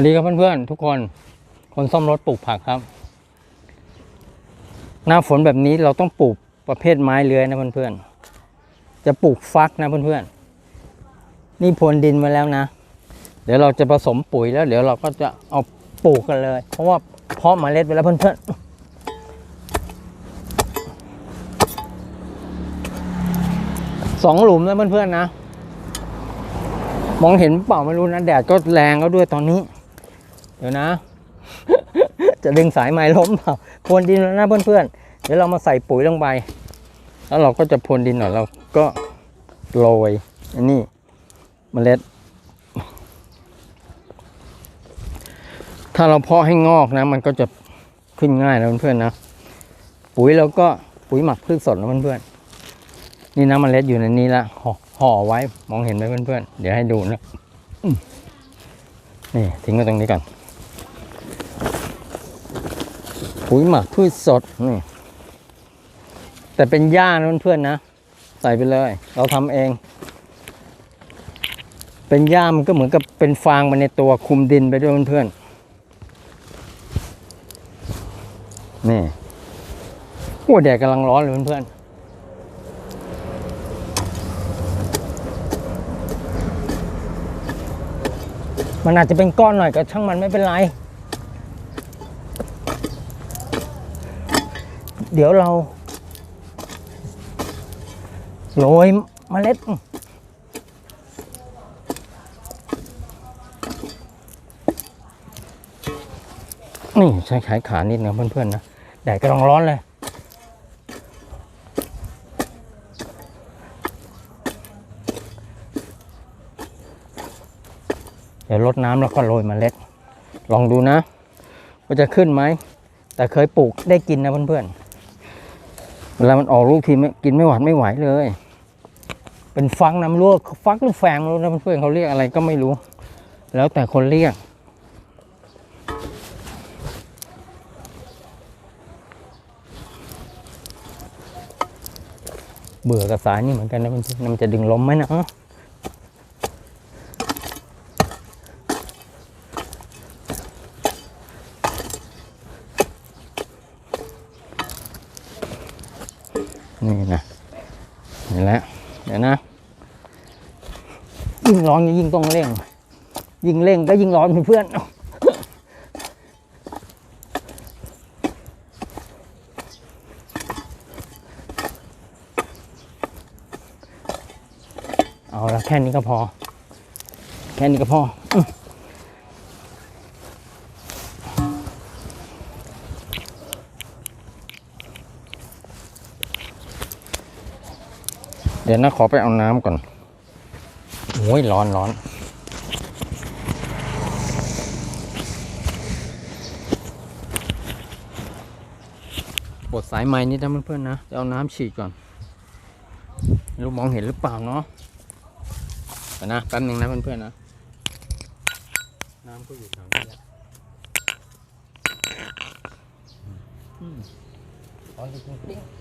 สวัสดีครับเพื่อนๆทุกคน คนซ่อมรถปลูกผักครับ หน้าฝนแบบนี้เราต้องปลูกประเภทไม้เลื้อยนะเพื่อนๆ จะปลูกฟักนะเพื่อนๆ นี่พรวนดินไว้แล้วนะ เดี๋ยวเราจะผสมปุ๋ยแล้ว เดี๋ยวเราก็จะเอาปลูกกันเลย เพราะว่าเพาะเมล็ดไว้แล้วเพื่อนๆสองหลุมแล้วเพื่อนๆนะ มองเห็นเปล่าไม่รู้นะ แดดก็แรงแล้วด้วยตอนนี้ เดี๋ยวนะ จะดึงสายไม้ล้มเปล่าพรวนดินแล้วนะเพื่อนๆ เดี๋ยวเรามาใส่ปุ๋ยลงไป แล้วเราก็จะพรวนดินหน่อยเราก็โรยอันนี้เมล็ด ถ้าเราเพาะให้งอกนะ มันก็จะขึ้นง่ายนะเพื่อนๆนะ ปุ๋ยเราก็ปุ๋ยหมักพืชสดนะเพื่อนๆ นี่นะเมล็ดอยู่ในนี้ละห่อห่อไว้มองเห็นไหมเพื่อนๆ เดี๋ยวให้ดูนะนี่ทิ้งไว้ตรงนี้ก่อน ปุ๋ยหมักพืชสดนี่แต่เป็นหญ้านะเพื่อนๆนะ ใส่ไปเลย เราทำเอง เป็นหญ้ามันก็เหมือนกับเป็นฟางมาในตัวคุมดินไปด้วยเพื่อนๆนี่โอ้แดดกำลังร้อนเลยเพื่อนๆมันอาจจะเป็นก้อนหน่อยก็ช่างมันไม่เป็นไร เดี๋ยวเราโรยเมล็ดนี่ใช้ขายขานิดนะเพื่อนๆนะแดดกำลังร้อนเลย เดี๋ยวรดน้ำแล้วก็โรยเมล็ด ลองดูนะ ว่าจะขึ้นไหม แต่เคยปลูกได้กินนะเพื่อนๆ เวลามันออกลูกทีไม่กินไม่หวานไม่ไหวเลย เป็นฟังน้ำรั่วฟักหรือแฝงไม่รู้นะเพื่อนเขาเรียกอะไรก็ไม่รู้ แล้วแต่คนเรียก เบื่อกับสายนี่เหมือนกันนะเพื่อนมันจะดึงลมไหมนะ นี่นะนี่แหละเดี๋ยวนะยิ่งร้อนยิ่งต้องเร่ง ยิ่งเร่งก็ยิ่งร้อนเพื่อนเอาละแค่นี้ก็พอ แค่นี้ก็พอ ดี๋ยวนะขอไปเอาน้ำก่อนโอ้ยร้อนร้อนปวดสายไม้นิดนะเพื่อนๆนะจะเอาน้ำฉีดก่อนรู้มองเห็นหรือเปล่าเนาะเดี๋ยวนะแป๊บนึงนะเพื่อนๆนะน้ำก็อยู่แถวนี้และอืมร้อนจริงๆ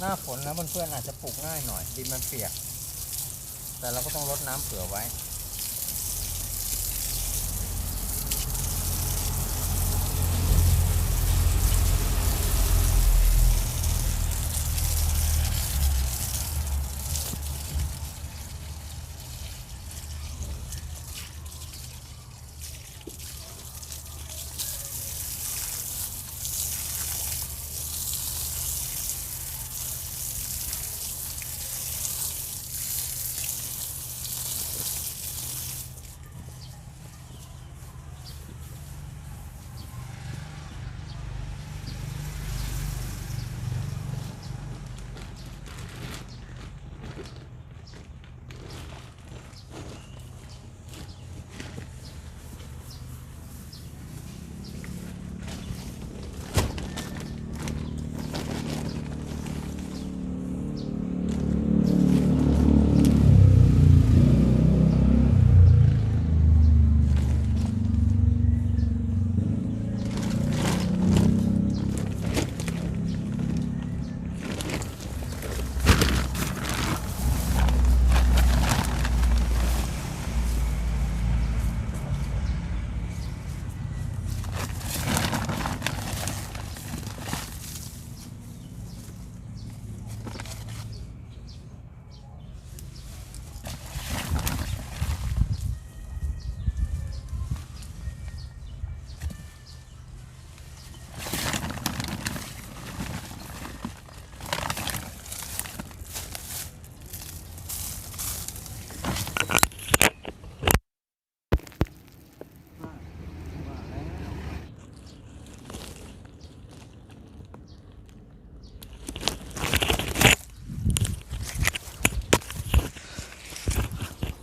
หน้าฝนนะเพื่อนๆอาจจะปลูกง่ายหน่อยดินมันเปียก แต่เราก็ต้องลดน้ำเผื่อไว้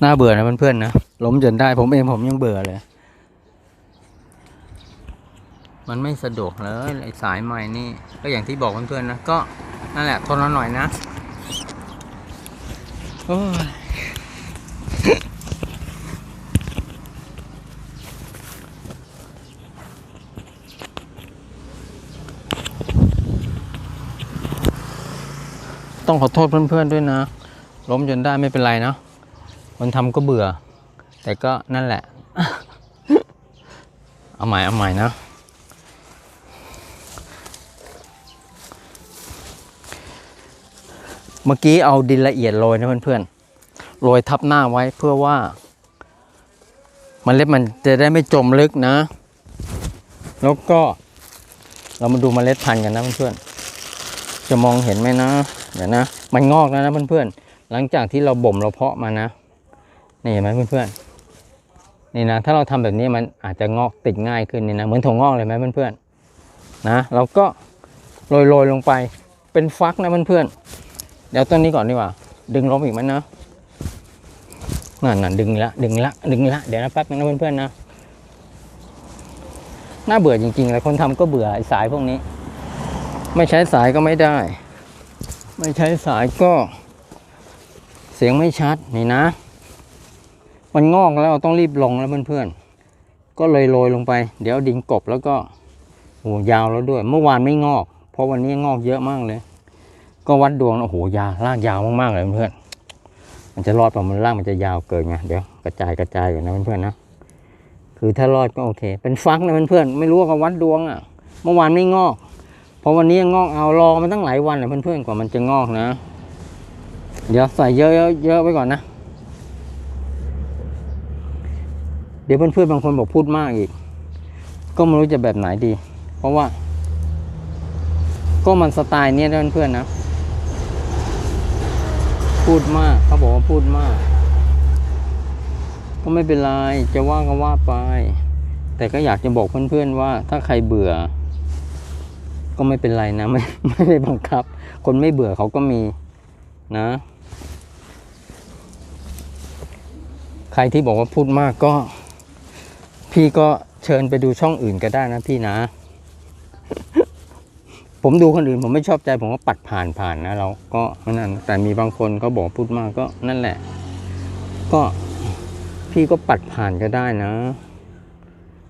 น่าเบื่อนะเพื่อนๆนะล้มจนได้ผมเองผมยังเบื่อเลย มันไม่สะดวกเลยไอ้สายใหม่นี่ก็อย่างที่บอกเพื่อนๆนะก็นั่นแหละทนเอาหน่อยนะโอ้ยต้องขอโทษเพื่อนๆด้วยนะ ล้มจนได้ไม่เป็นไรนะ คนทำก็เบื่อ แต่ก็นั่นแหละ เอาใหม่เอาใหม่นะ เมื่อกี้เอาดินละเอียดโรยนะเพื่อนๆโรยทับหน้าไว้เพื่อว่า มันเล็ดมันจะได้ไม่จมลึกนะ แล้วก็เรามาดูเมล็ดพันธุ์กันนะเพื่อนๆ จะมองเห็นไหมนะ เดี๋ยวนะ มันงอกแล้วนะเพื่อนๆ หลังจากที่เราบ่มเราเพาะมานะ นี่เห็นไหมเพื่อนๆนี่นะถ้าเราทำแบบนี้มันอาจจะงอกติดง่ายขึ้นนี่นะเหมือนถั่วงอกเลยไหมเพื่อนๆนะเราก็โรยๆลงไปเป็นฟักนะเพื่อนๆเดี๋ยวต้นนี้ก่อนดีกว่า ดึงล้มอีกไหมนะนั่นน่ะดึงละดึงละดึงละเดี๋ยวนะแป๊บนึงนะเพื่อนๆนะน่าเบื่อจริงๆเลยคนทำก็เบื่อสายพวกนี้ ไม่ใช้สายก็ไม่ได้ ไม่ใช้สายก็ เสียงไม่ชัดนี่นะ มันงอกแล้วเราต้องรีบลงแล้วเพื่อนๆ ก็เลยโรยลงไป เดี๋ยวดินกบแล้วก็โอ้ยาวแล้วด้วย เมื่อวานไม่งอก เพราะวันนี้งอกเยอะมากเลย ก็วัดดวงโอ้โหยาวลากยาวมากๆเลยเพื่อนๆมันจะรอดเปล่ามันลากมันจะยาวเกินไงเดี๋ยวกระจายกระจายอยู่นะเพื่อนๆนะคือถ้ารอดก็โอเค เป็นฟักนะเพื่อนๆไม่รู้ว่าวัดดวงอะ เมื่อวานไม่งอกเพราะวันนี้งอกเอารอมาตั้งหลายวันเลยเพื่อนๆกว่ามันจะงอกนะ เดี๋ยวใส่เยอะๆไว้ก่อนนะ เดี๋ยวเพื่อนๆบางคนบอกพูดมากอีก ก็ไม่รู้จะแบบไหนดี เพราะว่า ก็มันสไตล์เนี้ยนะเพื่อนๆนะ พูดมากเขาบอกว่าพูดมาก ก็ไม่เป็นไรจะว่าก็ว่าไป แต่ก็อยากจะบอกเพื่อนๆว่า ถ้าใครเบื่อ ก็ไม่เป็นไรนะไม่ไม่ได้บังคับ คนไม่เบื่อเขาก็มีนะใครที่บอกว่าพูดมากก็ พี่ก็เชิญไปดูช่องอื่นก็ได้นะพี่นะ ผมดูคนอื่นผมไม่ชอบใจ ผมก็ปัดผ่านผ่านนะ เราก็นั่นแต่มีบางคนเขาบอกพูดมากก็นั่นแหละ ก็พี่ก็ปัดผ่านก็ได้นะ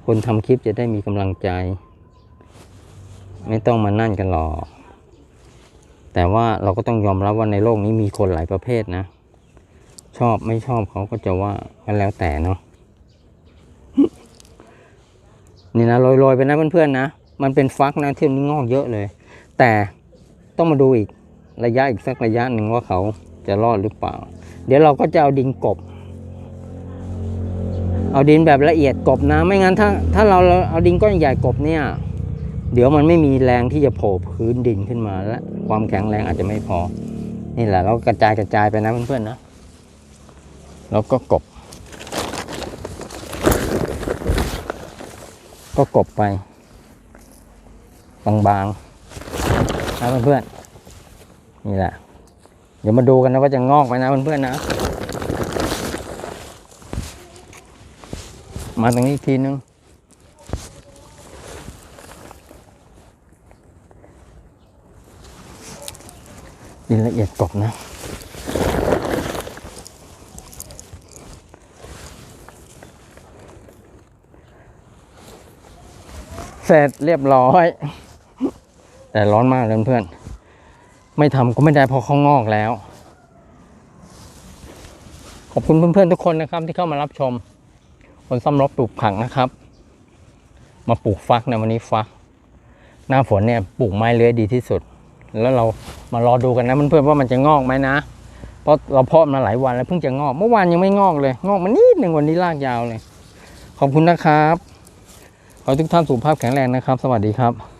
คนทำคลิปจะได้มีกำลังใจ ไม่ต้องมานั่นกันหรอก แต่ว่าเราก็ต้องยอมรับว่าในโลกนี้มีคนหลายประเภทนะ ชอบไม่ชอบเขาก็จะว่ากันแล้วแต่เนาะ นี่นะโรยๆไปนะเพื่อนๆนะ มันเป็นฟักนะที่มันงอกเยอะเลย แต่ต้องมาดูอีกระยะอีกสักระยะหนึ่งว่าเขาจะรอดหรือเปล่า เดี๋ยวเราก็จะเอาดินกบ เอาดินแบบละเอียดกบนะ ไม่งั้นถ้าถ้าเราเอาดินก้อนใหญ่กบเนี่ย เดี๋ยวมันไม่มีแรงที่จะโผล่พื้นดินขึ้นมาและความแข็งแรงอาจจะไม่พอ นี่แหละเรากระจายกระจายไปนะเพื่อนๆนะ แล้วก็กบ ก็กบไป บางๆนะเพื่อนๆนี่แหละ เดี๋ยวมาดูกันนะว่าจะงอกไหมนะเพื่อนๆนะ มาตรงนี้ทีนึงดินละเอียดกบนะ เสร็จเรียบร้อย แต่ร้อนมากเลยเพื่อนไม่ทำก็ไม่ได้เพราะเขางอกแล้ว ขอบคุณเพื่อนๆทุกคนนะครับ ที่เข้ามารับชม คนซ่อมรถปลูกผักนะครับ มาปลูกฟักในวันนี้ฟัก หน้าฝนเนี่ยปลูกไม้เลื้อยดีที่สุด แล้วเรามารอดูกันนะเพื่อนๆว่ามันจะงอกไหมนะเพราะเราเพาะมาหลายวันแล้วเพิ่งจะงอก เมื่อวานยังไม่งอกเลย งอกมานิดหนึ่งวันนี้ลากยาวเลย ขอบคุณนะครับ ขอให้ทุกท่านสุขภาพแข็งแรงนะครับ สวัสดีครับ